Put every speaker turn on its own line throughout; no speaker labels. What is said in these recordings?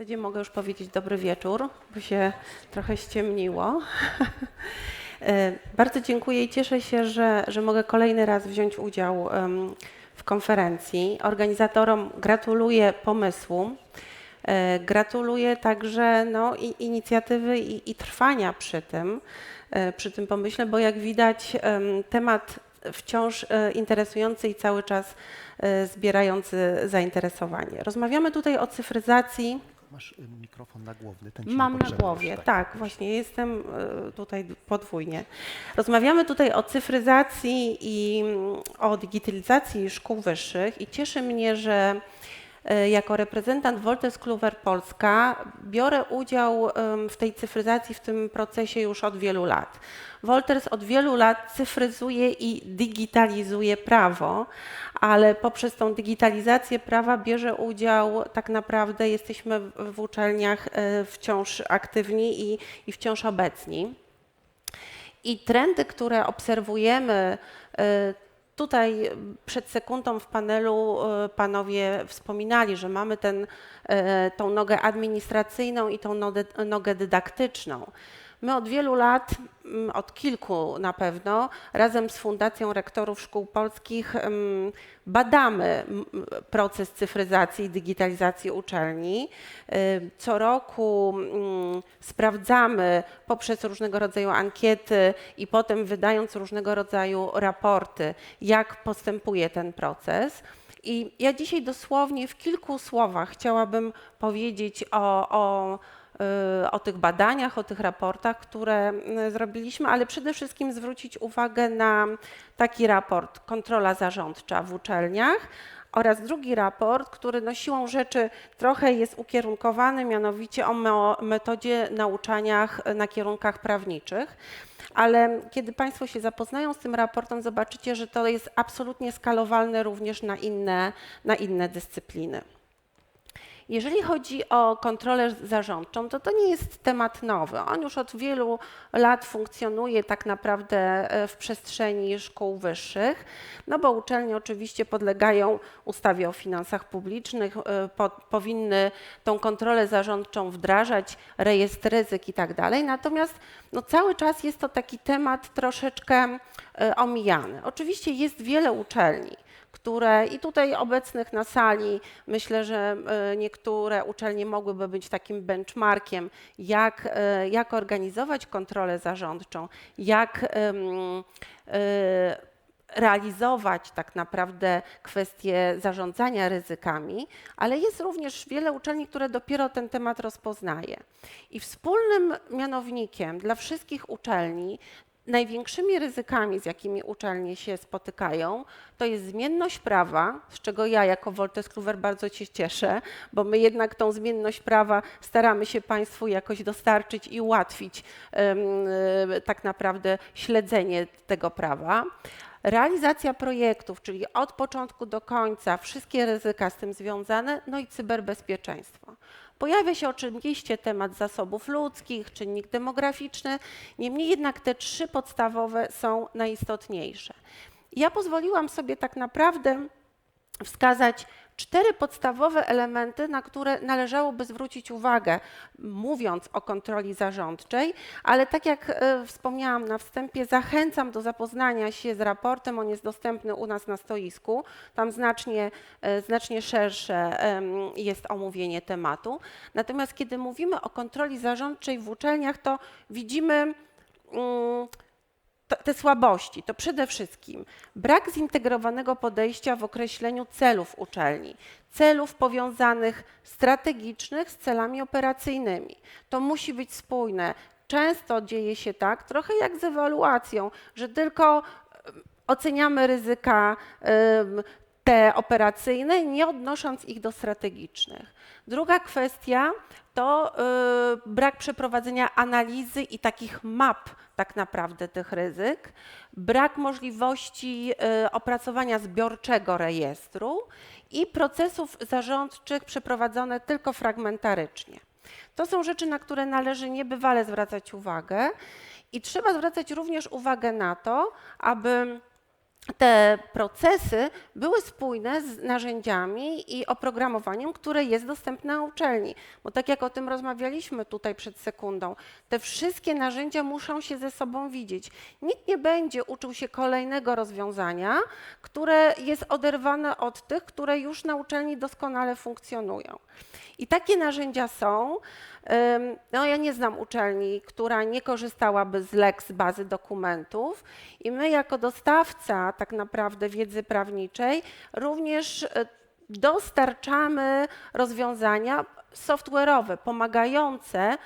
zasadzie mogę już powiedzieć dobry wieczór, bo się trochę ściemniło. E, Bardzo dziękuję i cieszę się, że, że mogę kolejny raz wziąć udział w konferencji. Organizatorom gratuluję pomysłu. E, Gratuluję także no, inicjatywy i, i trwania przy tym, e, przy tym pomyśle, bo jak widać em, temat wciąż interesujący i cały czas zbierający zainteresowanie. Rozmawiamy tutaj o cyfryzacji.
Masz y, mikrofon na głowny, ten ci
Mam na głowie,
już,
tak, właśnie jestem e, tutaj podwójnie. Rozmawiamy tutaj o cyfryzacji i mm, o digitalizacji szkół wyższych i cieszy mnie, że jako reprezentant Wolters Kluwer Polska biorę udział w tej cyfryzacji, w tym procesie już od wielu lat. Wolters od wielu lat cyfryzuje i digitalizuje prawo, ale poprzez tą digitalizację prawa bierze udział tak naprawdę, jesteśmy w- w uczelniach e, wciąż aktywni i, i wciąż obecni. I trendy, które obserwujemy, e, tutaj przed sekundą w panelu e, panowie wspominali, że mamy e, tą nogę administracyjną i tą nogę dydaktyczną. My od wielu lat, mm, od kilku na pewno, razem z Fundacją Rektorów Szkół Polskich em, badamy m, proces cyfryzacji i digitalizacji uczelni. Y, Co roku mm, sprawdzamy poprzez różnego rodzaju ankiety i potem wydając różnego rodzaju raporty, jak postępuje ten proces. I ja dzisiaj dosłownie w kilku słowach chciałabym powiedzieć o, o, o tych badaniach, o tych raportach, które y, zrobiliśmy, ale przede wszystkim zwrócić uwagę na taki raport Kontrola zarządcza w uczelniach oraz drugi raport, który no siłą rzeczy trochę jest ukierunkowany, mianowicie o metodzie nauczaniach na kierunkach prawniczych. Ale kiedy Państwo się zapoznają z tym raportem, zobaczycie, że to jest absolutnie skalowalne również na inne, na inne dyscypliny. Jeżeli chodzi o kontrolę zarządczą, to to nie jest temat nowy. On już od wielu lat funkcjonuje tak naprawdę e, w przestrzeni szkół wyższich, no bo uczelnie oczywiście podlegają ustawie o finansach publicznych, e, po, powinny tą kontrolę zarządczą wdrażać, rejestr ryzyk i tak dalej. Natomiast no, cały czas jest to taki temat troszeczkę e, omijany. Oczywiście jest wiele uczelni, które i tutaj obecnych na sali, myślę, że e, niektóre uczelnie mogłyby być takim benchmarkiem, jak, e, jak organizować kontrolę zarządczą, jak e, realizować tak naprawdę kwestie zarządzania ryzykami, ale jest również wiele uczelni, które dopiero ten temat rozpoznaje. I wspólnym mianownikiem dla wszystkich uczelni Największymi ryzykami, z jakimi uczelnie się spotykają, to jest zmienność prawa, z czego ja jako Wolters Kluwer bardzo się cieszę, bo my jednak tą zmienność prawa staramy się Państwu jakoś dostarczyć i ułatwić e, tak naprawdę śledzenie tego prawa. Realizacja projektów, czyli od początku do końca, wszystkie ryzyka z tym związane, no i cyberbezpieczeństwo. Pojawia się oczywiście temat zasobów ludzkich, czynnik demograficzny, niemniej jednak te trzy podstawowe są najistotniejsze. Ja pozwoliłam sobie tak naprawdę wskazać cztery podstawowe elementy, na które należałoby zwrócić uwagę, mówiąc o kontroli zarządczej, ale tak jak e, wspomniałam na wstępie, zachęcam do zapoznania się z raportem. On jest dostępny u nas na stoisku. Tam znacznie, e, znacznie szersze jest omówienie tematu. Natomiast kiedy mówimy o kontroli zarządczej w uczelniach, to widzimy mm, te słabości to przede wszystkim brak zintegrowanego podejścia w określeniu celów uczelni, celów powiązanych strategicznych z celami operacyjnymi. To musi być spójne. Często dzieje się tak, trochę jak z ewaluacją, że tylko oceniamy ryzyka te operacyjne, nie odnosząc ich do strategicznych. Druga kwestia to y, brak przeprowadzenia analizy i takich map tak naprawdę tych ryzyk, brak możliwości y, opracowania zbiorczego rejestru i procesów zarządczych przeprowadzone tylko fragmentarycznie. To są rzeczy, na które należy niebywale zwracać uwagę i trzeba zwracać również uwagę na to, aby te procesy były spójne z narzędziami i oprogramowaniem, które jest dostępne na uczelni. Bo tak jak o tym rozmawialiśmy tutaj przed sekundą, te wszystkie narzędzia muszą się ze sobą widzieć. Nikt nie będzie uczył się kolejnego rozwiązania, które jest oderwane od tych, które już na uczelni doskonale funkcjonują. I takie narzędzia są. No, ja nie znam uczelni, która nie korzystałaby z Lex bazy dokumentów i my jako dostawca tak naprawdę wiedzy prawniczej. Również e, dostarczamy rozwiązania software'owe pomagające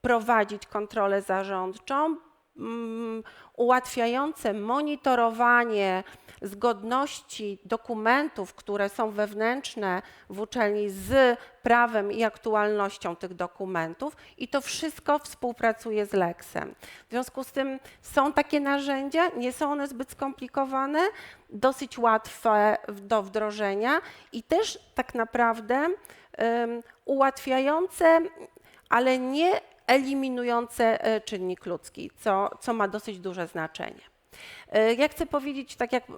prowadzić kontrolę zarządczą, mm, ułatwiające monitorowanie zgodności dokumentów, które są wewnętrzne w uczelni z prawem i aktualnością tych dokumentów i to wszystko współpracuje z Lexem. W związku z tym są takie narzędzia, nie są one zbyt skomplikowane, dosyć łatwe do wdrożenia i też tak naprawdę em, ułatwiające, ale nie eliminujące e, czynnik ludzki, co, co ma dosyć duże znaczenie. E, Ja chcę powiedzieć, tak jak e,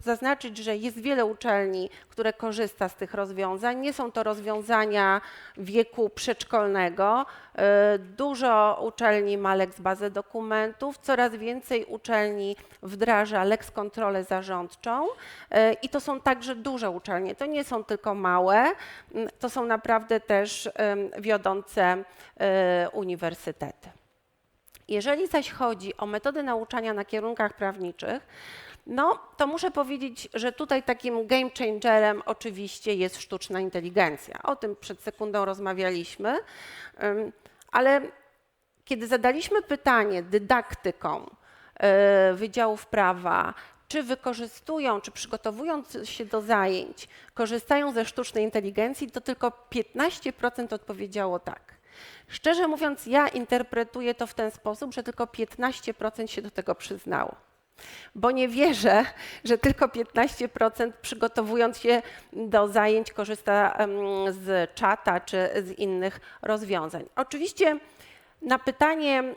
zaznaczyć, że jest wiele uczelni, które korzysta z tych rozwiązań. Nie są to rozwiązania wieku przedszkolnego. E, Dużo uczelni ma Lex bazę dokumentów, coraz więcej uczelni wdraża Lex kontrolę zarządczą i to są także duże uczelnie. To nie są tylko małe, m, to są naprawdę też wiodące uniwersytety. Jeżeli zaś chodzi o metody nauczania na kierunkach prawniczych, no to muszę powiedzieć, że tutaj takim game changerem oczywiście jest sztuczna inteligencja. O tym przed sekundą rozmawialiśmy, ale kiedy zadaliśmy pytanie dydaktykom e, wydziałów prawa, czy wykorzystują, czy przygotowując się do zajęć, korzystają ze sztucznej inteligencji, to tylko 15% odpowiedziało tak. Szczerze mówiąc, ja interpretuję to w ten sposób, że tylko 15% się do tego przyznało. Bo nie wierzę, że tylko 15% przygotowując się do zajęć korzysta z czata czy z innych rozwiązań. Oczywiście na pytanie, mm,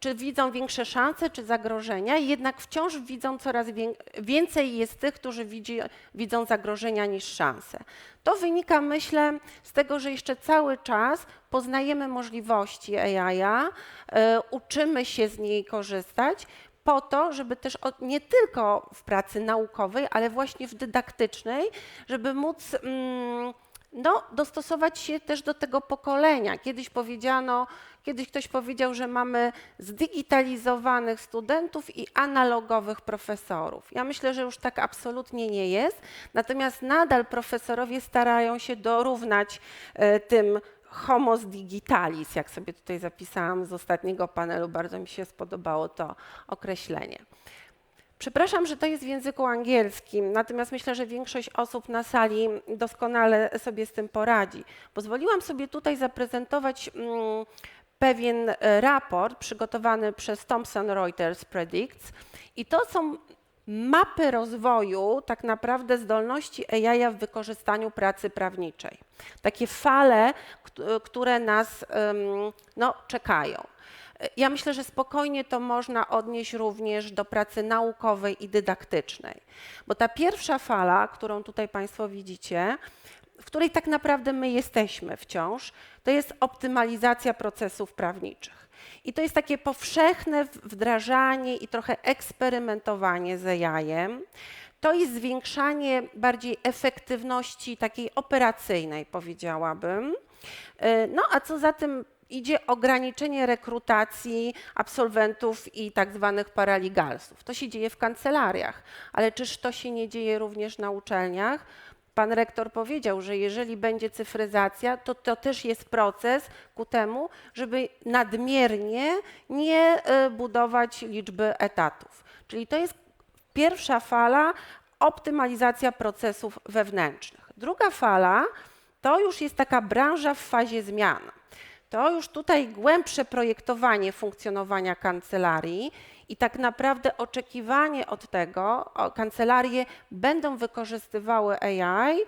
czy widzą większe szanse czy zagrożenia, jednak wciąż widzą coraz wię- więcej jest tych, którzy widzi, widzą zagrożenia niż szanse. To wynika, myślę, z tego, że jeszcze cały czas poznajemy możliwości AI, e, uczymy się z niej korzystać, po to, żeby też nie tylko w pracy naukowej, ale właśnie w dydaktycznej, żeby móc mm, no, dostosować się też do tego pokolenia. Kiedyś powiedziano, kiedyś ktoś powiedział, że mamy zdigitalizowanych studentów i analogowych profesorów. Ja myślę, że już tak absolutnie nie jest, natomiast nadal profesorowie starają się dorównać e, tym homos digitalis, jak sobie tutaj zapisałam z ostatniego panelu, bardzo mi się spodobało to określenie. Przepraszam, że to jest w języku angielskim, natomiast myślę, że większość osób na sali doskonale sobie z tym poradzi. Pozwoliłam sobie tutaj zaprezentować mm, pewien e, raport przygotowany przez Thomson Reuters Predicts i to są mapy rozwoju tak naprawdę zdolności AI w wykorzystaniu pracy prawniczej. Takie fale, kt- które nas no, czekają. Ja myślę, że spokojnie to można odnieść również do pracy naukowej i dydaktycznej, bo ta pierwsza fala, którą tutaj Państwo widzicie, w której tak naprawdę my jesteśmy wciąż, to jest optymalizacja procesów prawniczych. I to jest takie powszechne wdrażanie i trochę eksperymentowanie z AI-em. To jest zwiększanie bardziej efektywności takiej operacyjnej, powiedziałabym. E, No a co za tym idzie ograniczenie rekrutacji absolwentów i tak zwanych paraligalsów. To się dzieje w kancelariach, ale czyż to się nie dzieje również na uczelniach? Pan rektor powiedział, że jeżeli będzie cyfryzacja, to to też jest proces ku temu, żeby nadmiernie nie e, budować liczby etatów. Czyli to jest pierwsza fala optymalizacja procesów wewnętrznych. Druga fala to już jest taka branża w fazie zmian. To już tutaj głębsze projektowanie funkcjonowania kancelarii i tak naprawdę oczekiwanie od tego, o, kancelarie będą wykorzystywały AI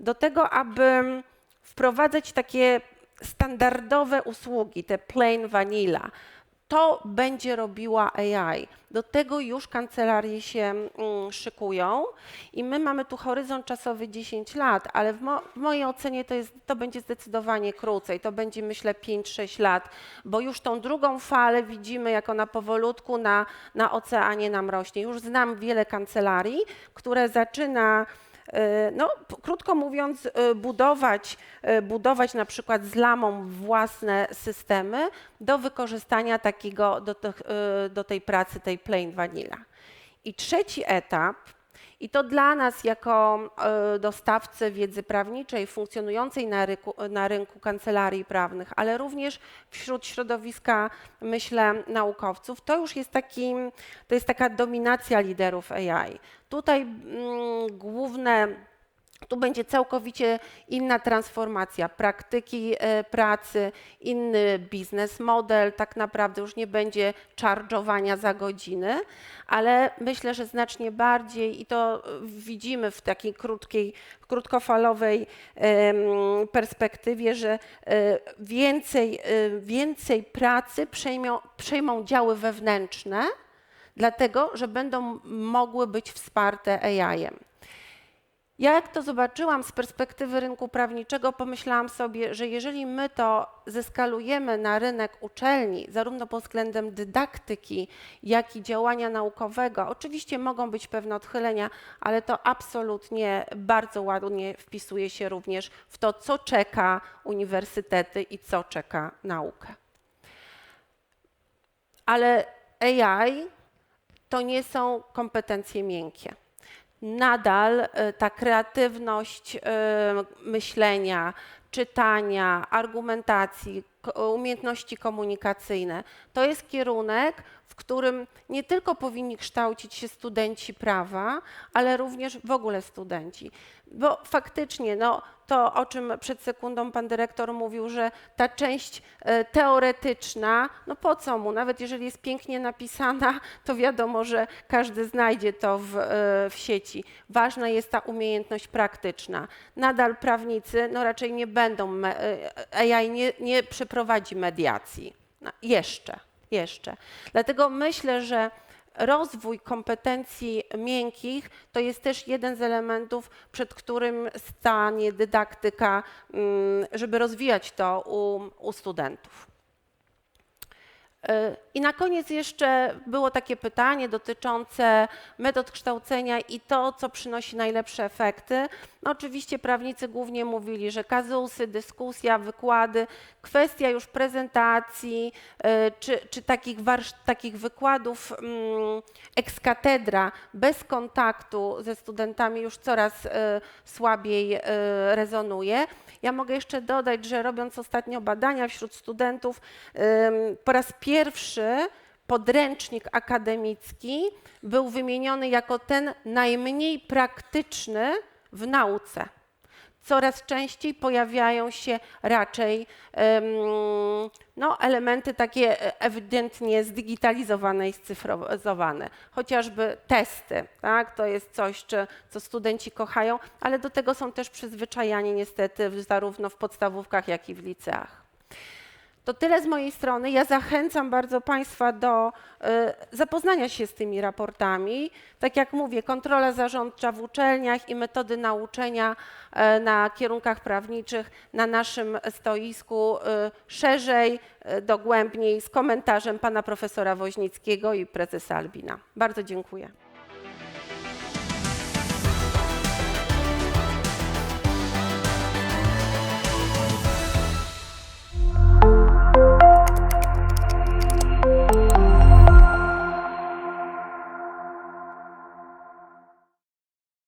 do tego, aby wprowadzać takie standardowe usługi, te plain vanilla. To będzie robiła AI. Do tego już kancelarie się mm, szykują i my mamy tu horyzont czasowy 10 lat, ale w, mo w mojej ocenie to, jest, to będzie zdecydowanie krócej. To będzie myślę 5-6 lat, bo już tą drugą falę widzimy, jak ona powolutku na, na oceanie nam rośnie. Już znam wiele kancelarii, które zaczyna no, p- krótko mówiąc, e, budować, e, budować na przykład z lamą własne systemy do wykorzystania takiego, do, e, do tej pracy, tej plain vanilla. I trzeci etap, i to dla nas jako e, dostawcy wiedzy prawniczej funkcjonującej na rynku, na rynku kancelarii prawnych, ale również wśród środowiska, myślę, naukowców, to już jest, taki, to jest taka dominacja liderów AI. Tutaj mm, główne tu będzie całkowicie inna transformacja praktyki e, pracy, inny biznes model, tak naprawdę już nie będzie charge'owania za godziny, ale myślę, że znacznie bardziej i to widzimy w takiej krótkiej, krótkofalowej perspektywie, że e, więcej, e, więcej pracy przejmą, przejmą działy wewnętrzne, dlatego że będą mogły być wsparte AI-em. Ja jak to zobaczyłam z perspektywy rynku prawniczego, pomyślałam sobie, że jeżeli my to zeskalujemy na rynek uczelni, zarówno pod względem dydaktyki, jak i działania naukowego, oczywiście mogą być pewne odchylenia, ale to absolutnie bardzo ładnie wpisuje się również w to, co czeka uniwersytety i co czeka naukę. Ale AI to nie są kompetencje miękkie nadal e, ta kreatywność e, myślenia, czytania, argumentacji, umiejętności komunikacyjne to jest kierunek, w którym nie tylko powinni kształcić się studenci prawa, ale również w ogóle studenci. Bo faktycznie, no, to o czym przed sekundą pan dyrektor mówił, że ta część e, teoretyczna, no po co mu, nawet jeżeli jest pięknie napisana, to wiadomo, że każdy znajdzie to w, e, w sieci. Ważna jest ta umiejętność praktyczna. Nadal prawnicy, no raczej nie będą, e, AI nie, nie przeprowadzi mediacji. No, jeszcze, jeszcze. Dlatego myślę, że rozwój kompetencji miękkich to jest też jeden z elementów, przed którym stanie dydaktyka, mm, żeby rozwijać to u, u studentów. Y, I na koniec jeszcze było takie pytanie dotyczące metod kształcenia i to, co przynosi najlepsze efekty. No oczywiście prawnicy głównie mówili, że kazusy, dyskusja, wykłady, kwestia już prezentacji y, czy, czy takich, takich wykładów mm, ex bez kontaktu ze studentami już coraz y, słabiej rezonuje. Ja mogę jeszcze dodać, że robiąc ostatnio badania wśród studentów, po raz pierwszy podręcznik akademicki był wymieniony jako ten najmniej praktyczny w nauce. Coraz częściej pojawiają się raczej no, elementy takie e, ewidentnie zdigitalizowane i scyfrozowane. Chociażby testy, tak? to jest coś, czy, co studenci kochają, ale do tego są też przyzwyczajani niestety zarówno w podstawówkach, jak i w liceach. To tyle z mojej strony. Ja zachęcam bardzo Państwa do e, zapoznania się z tymi raportami. Tak jak mówię, kontrola zarządcza w uczelniach i metody nauczenia e, na kierunkach prawniczych na naszym stoisku e, szerzej, dogłębniej z komentarzem pana profesora Woźnickiego i prezesa Albina. Bardzo dziękuję.